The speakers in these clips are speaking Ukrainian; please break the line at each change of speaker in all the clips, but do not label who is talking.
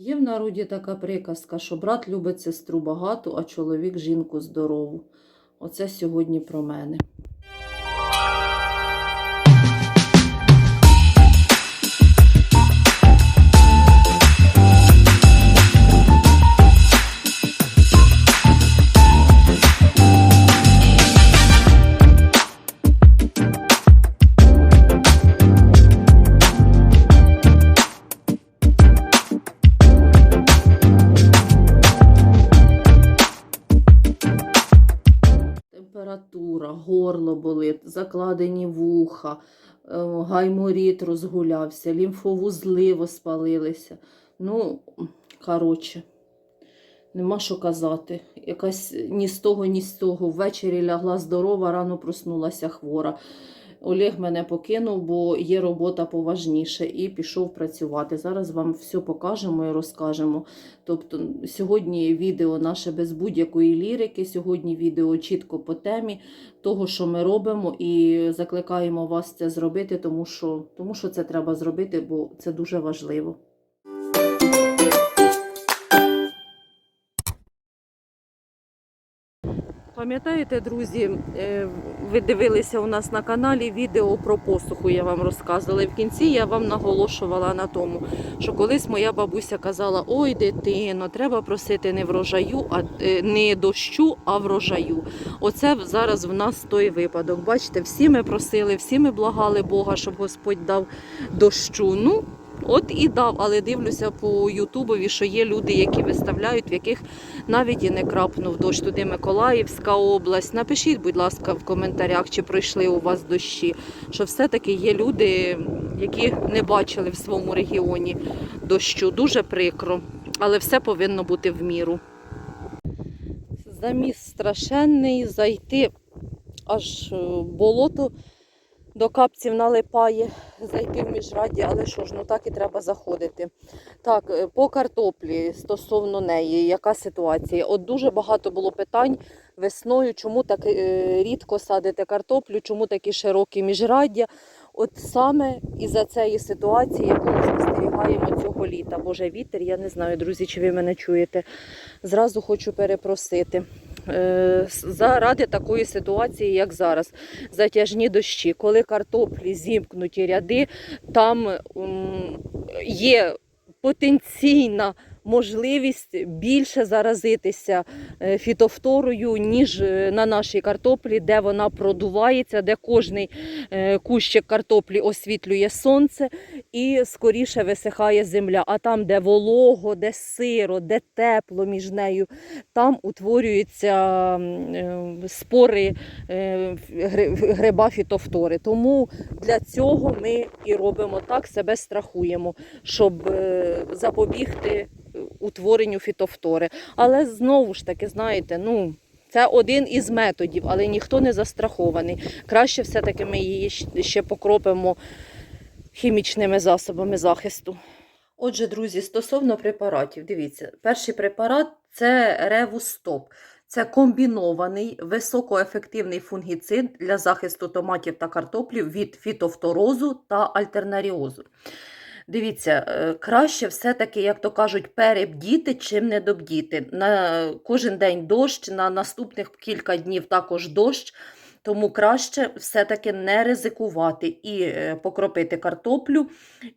Є в народі така приказка, що брат любить сестру багату, а чоловік жінку здорову. Оце сьогодні про мене. Горло болить, закладені вуха, е, гайморіт розгулявся, лімфовузли воспалилися. Ну, коротше, нема що казати. Якась ні з того, ні з того. Ввечері лягла здорова, рано проснулася хвора. Олег мене покинув, бо є робота поважніше, і пішов працювати. Зараз вам все покажемо і розкажемо. Тобто сьогодні відео наше без будь-якої лірики, сьогодні відео чітко по темі того, що ми робимо, і закликаємо вас це зробити, тому що, тому що це треба зробити, бо це дуже важливо. Пам'ятаєте, друзі, е, ви дивилися у нас на каналі відео про посуху, я вам розказувала. І в кінці я вам наголошувала на тому, що колись моя бабуся казала: ой, дитино, треба просити не врожаю, а е, не дощу, а врожаю. Оце зараз в нас той випадок. Бачите, всі ми просили, всі ми благали Бога, щоб Господь дав дощу. Ну, От і дав, але дивлюся по Ютубові, що є люди, які виставляють, в яких навіть і не крапнув дощ. Туди Миколаївська область. Напишіть, будь ласка, в коментарях, чи пройшли у вас дощі. Що все-таки є люди, які не бачили в своєму регіоні дощу. Дуже прикро, але все повинно бути в міру. Заміс страшенний, зайти аж болото до капців налипає, зайти в міжраді, але що ж, ну так і треба заходити. Так, е, по картоплі стосовно неї, яка ситуація? От дуже багато було питань весною, чому так е, рідко садите картоплю, чому такі широкі міжраддя. От саме із-за цієї ситуації, яку ми спостерігаємо цього літа. Боже, вітер, я не знаю, друзі, чи ви мене чуєте. Зразу хочу перепросити. Е, Заради такої ситуації, як зараз, затяжні дощі, коли картоплі зімкнуті ряди, там є потенційна можливість більше заразитися е, фітофторою, ніж е, на нашій картоплі, де вона продувається, де кожний е, кущик картоплі освітлює сонце і скоріше висихає земля. А там, де волого, де сиро, де тепло між нею, там утворюються спори гриба фітофтори. Тому для цього ми і робимо так, себе страхуємо, щоб запобігти утворенню фітофтори. Але знову ж таки, знаєте, ну. Це один із методів, але ніхто не застрахований. Краще все-таки ми її ще покропимо хімічними засобами захисту. Отже, друзі, стосовно препаратів, дивіться, перший препарат це Ревустоп. Це комбінований високоефективний фунгіцид для захисту томатів та картоплів від фітофторозу та альтернаріозу. Дивіться, е, краще все-таки, як то кажуть, перебдіти, чим не добдіти. На кожен день дощ, на наступних кілька днів також дощ. Тому краще все-таки не ризикувати і е, покропити картоплю,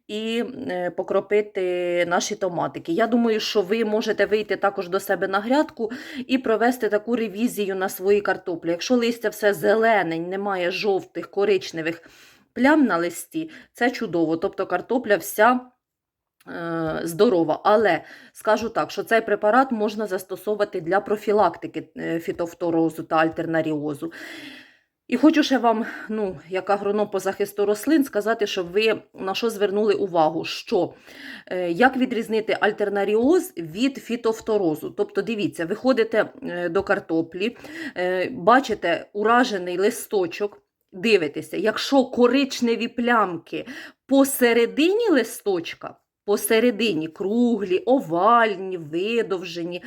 і е, покропити наші томатики. Я думаю, що ви можете вийти також до себе на грядку і провести таку ревізію на свої картоплі. Якщо листя все зелене, немає жовтих, коричневих плям на листі, це чудово. Тобто картопля вся е, здорова. Але скажу так, що цей препарат можна застосовувати для профілактики е, фітофторозу та альтернаріозу. І хочу ще вам, ну, як агроном по захисту рослин, сказати, щоб ви на що звернули увагу, що е, як відрізнити альтернаріоз від фітофторозу. Тобто, дивіться, ви ходите е, до картоплі, бачите уражений листочок, дивитеся, якщо коричневі плямки посередині листочка, посередині круглі, овальні, видовжені,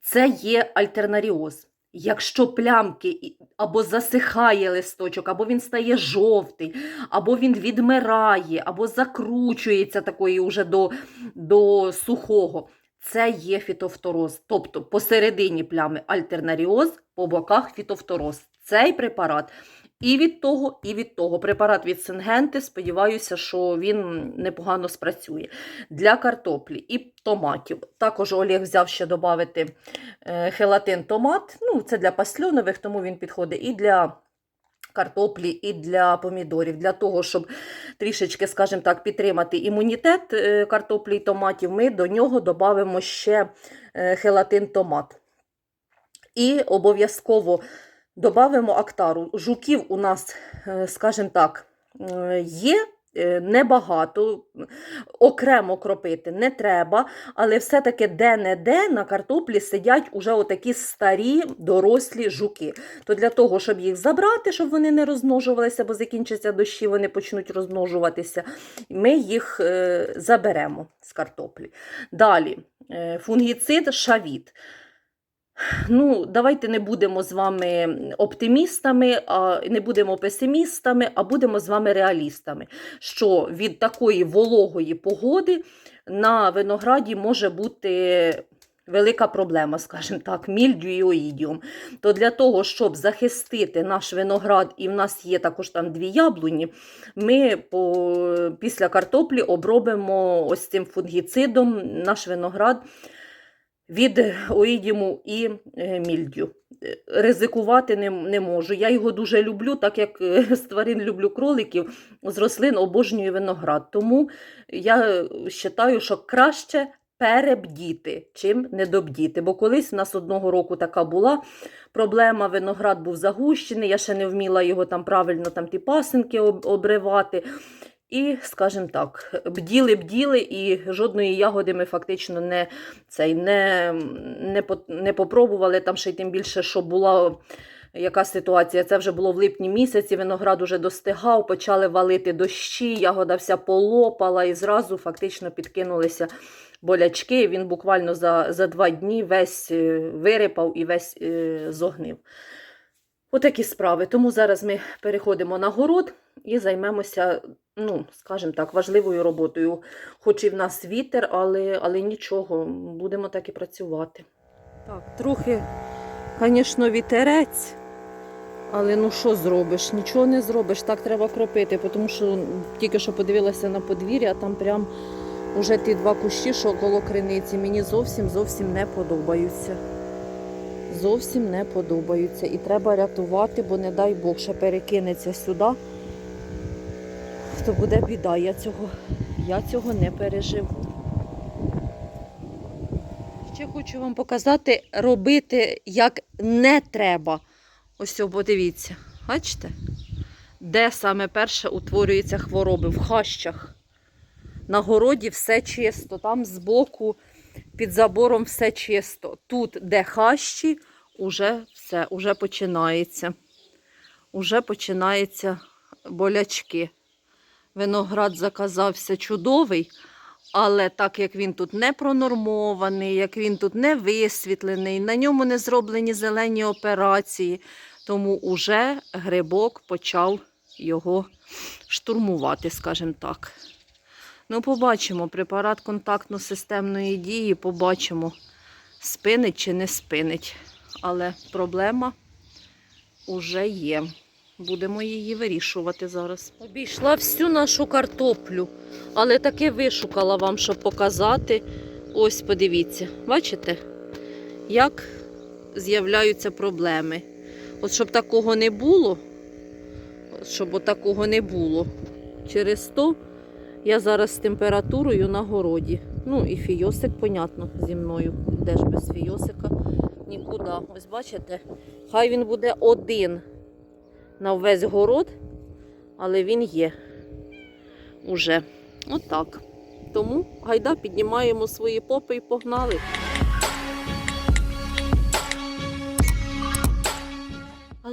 це є альтернаріоз. Якщо плямки або засихає листочок, або він стає жовтий, або він відмирає, або закручується такої уже до, до сухого, це є фітофтороз. Тобто посередині плями альтернаріоз, по боках фітофтороз. Цей препарат і від того, і від того. Препарат від Сингенти, сподіваюся, що він непогано спрацює. Для картоплі і томатів. Також Олег взяв ще додати е, хелатин томат. Ну, це для пасльонових, тому він підходить і для картоплі, і для помідорів. Для того, щоб трішечки, скажімо так, підтримати імунітет е, картоплі і томатів, ми до нього додамо ще е, хелатин томат. І обов'язково додамо актару. Жуків у нас, е, скажімо так, е, є. е, Небагато, окремо кропити не треба, але все-таки де-не-де на картоплі сидять уже отакі старі дорослі жуки. То для того, щоб їх забрати, щоб вони не розмножувалися, бо закінчаться дощі, вони почнуть розмножуватися, ми їх заберемо з картоплі. Далі, фунгіцид шавіт. Ну, давайте не будемо з вами оптимістами, а не будемо песимістами, а будемо з вами реалістами. Що від такої вологої погоди на винограді може бути велика проблема, скажімо так, мільдю і оїдіум. То для того, щоб захистити наш виноград, і в нас є також там дві яблуні, ми по, після картоплі обробимо ось цим фунгіцидом наш виноград від оїдіму і е, мільдю. Е, Ризикувати не, не можу. Я його дуже люблю, так як е, з тварин люблю кроликів, з рослин обожнюю виноград. Тому я вважаю, що краще перебдіти, чим недобдіти. Бо колись в нас одного року така була проблема, виноград був загущений, я ще не вміла його там правильно там ті пасинки обривати. І, скажімо так, бділи, бділи, і жодної ягоди ми фактично не, цей, не, не, не попробували. Там ще й тим більше, що була яка ситуація. Це вже було в липні місяці, виноград уже достигав, почали валити дощі, ягода вся полопала і зразу фактично підкинулися болячки. Він буквально за, за два дні весь е, вирипав і весь е, зогнив. Отакі справи. Тому зараз ми переходимо на город і займемося, ну, скажімо так, важливою роботою. Хоч і в нас вітер, але, але нічого, будемо так і працювати. Так, трохи, звісно, вітерець. Але ну що зробиш? Нічого не зробиш, так треба кропити, тому що тільки що подивилася на подвір'я, а там прям уже ті два кущі, що коло криниці, мені зовсім зовсім не подобаються. Зовсім не подобаються. І треба рятувати, бо не дай Бог, ще перекинеться сюди, то буде біда. Я цього, я цього не переживу. Ще хочу вам показати, робити як не треба. Ось подивіться, бачите? Де саме перше утворюються хвороби? В хащах. На городі все чисто, там збоку під забором все чисто. Тут, де хащі, уже все, уже починається. Уже починаються болячки. Виноград заказався чудовий, але так як він тут не пронормований, як він тут не висвітлений, на ньому не зроблені зелені операції, тому уже грибок почав його штурмувати, скажімо так. Ну, побачимо, препарат контактно-системної дії, побачимо, спинить чи не спинить. Але проблема вже є. Будемо її вирішувати зараз. Обійшла всю нашу картоплю, але таки вишукала вам, щоб показати. Ось, подивіться, бачите, як з'являються проблеми. От щоб такого не було, щоб такого не було. Через то я зараз з температурою на городі. Ну і фійосик, понятно, зі мною. Де ж без фійосика? Нікуди. Ось бачите, хай він буде один на весь город, але він є уже. Отак. Тому гайда піднімаємо свої попи і погнали.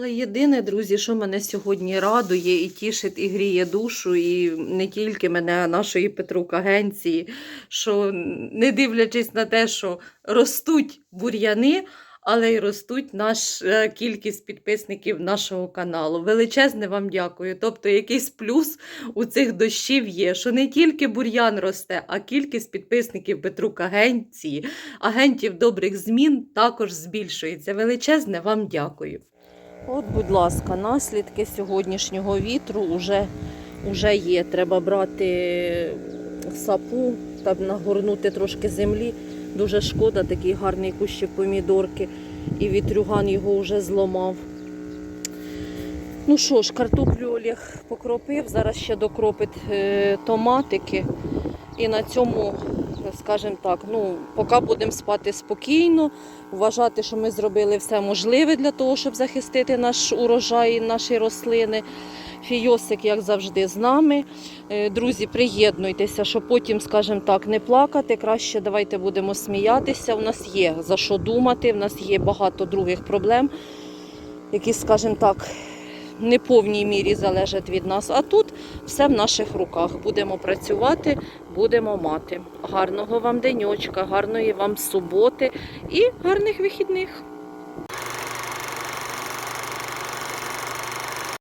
Але єдине, друзі, що мене сьогодні радує і тішить, і гріє душу, і не тільки мене, а нашої Петрук агенції, що не дивлячись на те, що ростуть бур'яни, але й ростуть наш е, кількість підписників нашого каналу. Величезне вам дякую. Тобто, якийсь плюс у цих дощів є, що не тільки бур'ян росте, а кількість підписників Петрук Агенції, агентів добрих змін також збільшується. Величезне вам дякую. От, будь ласка, наслідки сьогоднішнього вітру вже, вже є. Треба брати сапу та нагорнути трошки землі. Дуже шкода, такий гарний кущик помідорки. І вітрюган його вже зламав. Ну що ж, картоплю Олег покропив, зараз ще докропить е, томатики. І на цьому, скажімо так, ну, поки будемо спати спокійно, вважати, що ми зробили все можливе для того, щоб захистити наш урожай наші рослини. Фійосик, як завжди, з нами. Е, Друзі, приєднуйтеся, щоб потім, скажімо так, не плакати. Краще давайте будемо сміятися. У нас є за що думати, в нас є багато других проблем, які, скажімо так, не повній мірі залежать від нас. А тут все в наших руках. Будемо працювати, будемо мати. Гарного вам денечка, гарної вам суботи і гарних вихідних.